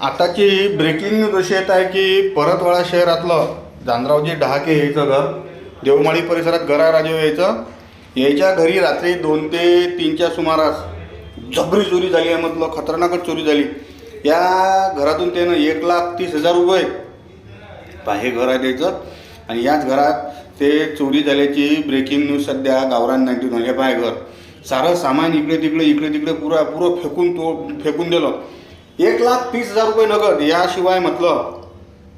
आताची breaking news अशी येत आहे की परतवाडा शहरातलं जानरावजी डहाके यायचं घर देवमाळी परिसरात घरा राजे यायचं. यायच्या घरी रात्री दोन ते तीनच्या सुमारास जबरी चोरी झाली आहे म्हटलं खतरनाकच चोरी झाली. या घरातून त्यानं एक लाख तीस हजार रुपये पहा हे घर आहे त्याचं. आणि याच घरात ते चोरी झाल्याची ब्रेकिंग न्यूज सध्या गावरान नाईन्टी वन हे पाय घर. सारं सामान इकडे तिकडे इकडे तिकडे पुरा पुरं फेकून तो फेकून दिलं. एक लाख तीस हजार रुपये नगद याशिवाय म्हटलं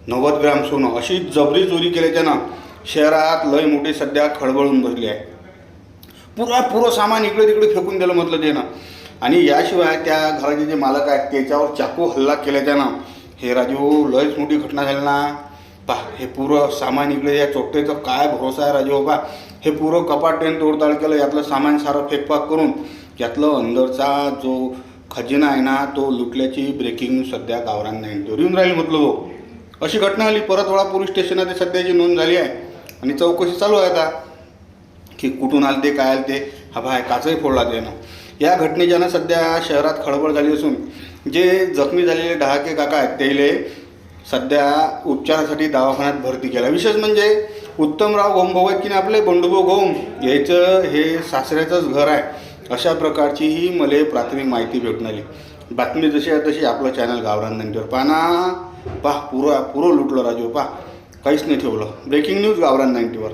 नव्वद ग्राम सोनं. अशी जबरी चोरी केल्याच्यानं शहरात लय मोठी सध्या खळबळून बसली आहे. पुरा पुरं सामान इकडे तिकडे फेकून दिलं म्हटलं त्यानं. आणि याशिवाय त्या घराचे जे मालक आहेत त्याच्यावर चाकू हल्ला केल्याच्यानं हे राजू लयच मोठी घटना झाली ना. पा हे पुरं सामान इकडे या चोपटेचं काय भरोसा आहे राजू बाबा? हे पुरं कपाट ट्रेन तोडताड केलं यातलं सामान सारं फेकपाक करून. यातलं अंदरचा जो खजिना आहे ना तो लुटल्याची ब्रेकिंग सध्या गावरान नाही येऊन राहील म्हटलो. हो अशी घटना आली परतवाडा पोलीस स्टेशनात सध्याची नोंद झाली आहे. आणि चौकशी चालू आहे आता की कुठून आले ते काय आले ते हा भाय काचही फोडला त्यानं या घटनेच्यानं सध्या शहरात खळबळ झाली असून जे जखमी झालेले डहाके काका आहेत त्याले सध्या उपचारासाठी दवाखान्यात भरती केला विशेष म्हणजे उत्तमराव गोमभाऊ की आपले? बंडूबो गोम यायचं हे सासऱ्याचंच घर आहे. अशा प्रकारची ही मला प्राथमिक माहिती भेटून आली बातमी जशी आहे तशी आपलं चॅनल गावरान नंतर. पाना पहा पुरं पुरं लुटलं राजू पहा. काहीच नाही ठेवलं. ब्रेकिंग न्यूज गावरान नाईन्टीवर